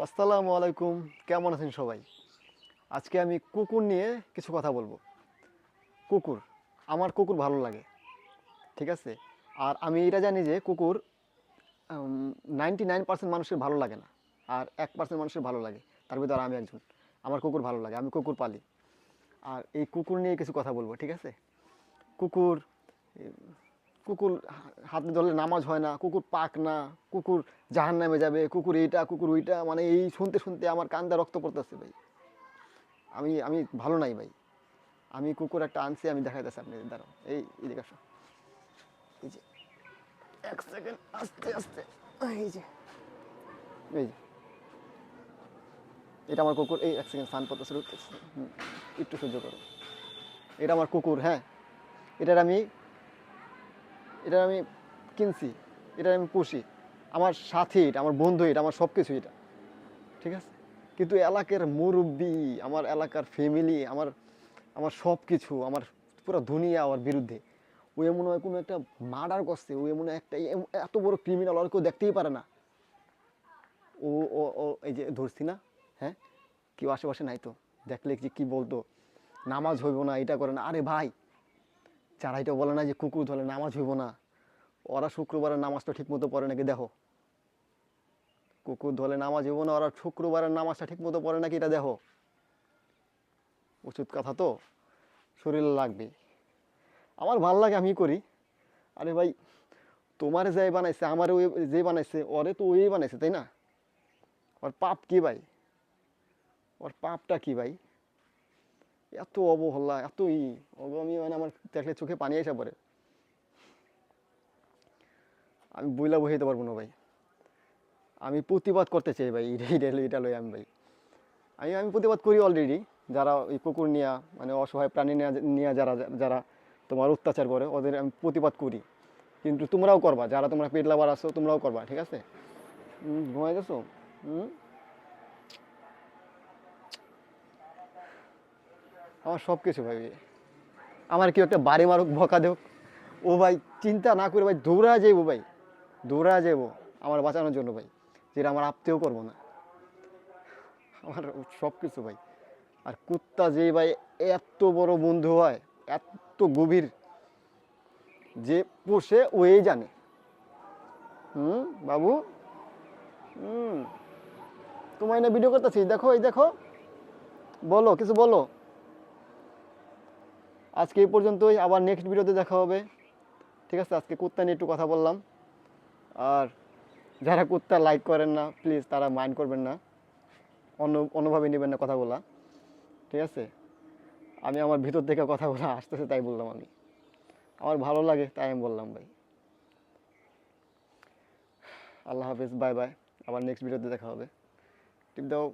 আসসালামু আলাইকুম। কেমন আছেন সবাই? আজকে আমি কুকুর নিয়ে কিছু কথা বলব। কুকুর, আমার কুকুর ভালো লাগে, ঠিক আছে? আর আমি এটা জানি যে কুকুর নাইনটি নাইন পার্সেন্ট মানুষের ভালো লাগে না, আর এক পার্সেন্ট মানুষের ভালো লাগে। তার ভিতরে আমি একজন, আমার কুকুর ভালো লাগে, আমি কুকুর পালি। আর এই কুকুর নিয়ে কিছু কথা বলব, ঠিক আছে? কুকুর কুকুর হাতে ধরলে নামাজ হয় না, কুকুর পাক না, কুকুর জাহান নামে যাবে, কুকুর এইটা, কুকুর ওইটা মানে এই শুনতে শুনতে আমার কান্দা রক্ত পড়তেছে ভাই। আমি আমি ভালো নাই ভাই। আমি কুকুর একটা আনছি, আমি দেখাইতেছি আপনি দাঁড়াও, এই, এদিকে আসো। এই যে, এক সেকেন্ড আস্তে আস্তে, এই যে এই যে। এটা আমার কুকুর, এই এক সেকেন্ড স্নান করতে শুরু একটু সহ্য করো। এটা আমার কুকুর হ্যাঁ। এটার আমি এটা আমি কিনছি, এটা আমি পুষি। আমার সাথী এটা, আমার বন্ধু এটা, আমার সব কিছু এটা। ঠিক আছে? কিন্তু এলাকার মুরব্বী, আমার এলাকার ফ্যামিলি আমার আমার সব কিছু আমার পুরো দুনিয়া আমার বিরুদ্ধে। ওই মনে হয় কোনো একটা মার্ডার করছে ওই মনে হয় একটা এত বড় ক্রিমিনাল আর কেউ দেখতেই পারে না। ও ও ও, এই যে ধরছি না? হ্যাঁ? কেউ আশেপাশে নাই তো? দেখলে কি বলতো? নামাজ হইব না, এটা করে না। আরে ভাই যারা এটা বলে না যে কুকুর ধরে নামাজ হইব না। ওরা শুক্রবারের নামাজটা ঠিক মতো পড়ে নাকি? দেখো। কুকুর ধরে নামাজ হইব না, ওরা শুক্রবারের নামাজটা ঠিক মতো পড়ে নাকি? এটা দেখো। উচিত কথা তো। শরীর লাগবে। আমার ভালো লাগে আমি করি। আরে ভাই, তোমার যে বানাইছে, আমার ওই যে বানাইছে, ওরে তো ওই বানাইছে, তাই না? ওর পাপ কি ভাই? ওর পাপটা কি ভাই? এত অবহেলা এত ই আমি দেখলে চোখে পানি এসে পড়ে। আমি বইলা বহিতে পারব না ভাই। আমি প্রতিবাদ করতে চাই ভাই এটা লই আমি ভাই। আমি আমি প্রতিবাদ করি অলরেডি যারা ওই কুকুর নিয়া মানে অসহায় প্রাণী নিয়ে যারা যারা তোমার অত্যাচার করে, ওদের আমি প্রতিবাদ করি। কিন্তু তোমরাও করবা, যারা তোমরা পেট লাভার আছো, তোমরাও করবা, ঠিক আছে? ঘুমাই গেছো? আমার সব কিছু ভাই। আমার কেউ একটা বাড়ি মারুক, বকা দেওক ও ভাই, চিন্তা না করে ভাই, দৌড়া যাইবো ভাই। দৌড়া যাইবো আমার বাঁচানোর জন্য ভাই। যেটা আমার আপতেও করব না। আমার সব কিছু ভাই। আর কুত্তা যে ভাই এত বড় বন্ধু হয়, এত গভীর, যে পোষে ওই জানে। হুম, বাবু? হুম। তোমায় না ভিডিও করতেছি, দেখো, এই দেখো। বলো, কিছু বলো। আজকে এই পর্যন্তই, আবার নেক্সট ভিডিওতে দেখা হবে। ঠিক আছে? আজকে কুত্তা নিয়ে একটু কথা বললাম। আর যারা কুত্তা লাইক করেন না প্লিজ তারা মাইন্ড করবেন না। অন্য, অন্যভাবে নেবেন না কথা বলা ঠিক আছে? আমি আমার ভিতর থেকে কথা বলা আসতেছে, তাই বললাম আমি। আমার ভালো লাগে, তাই আমি বললাম ভাই। আল্লাহ হাফিজ বাই বাই আবার নেক্সট ভিডিওতে দেখা হবে। টিপ দাও।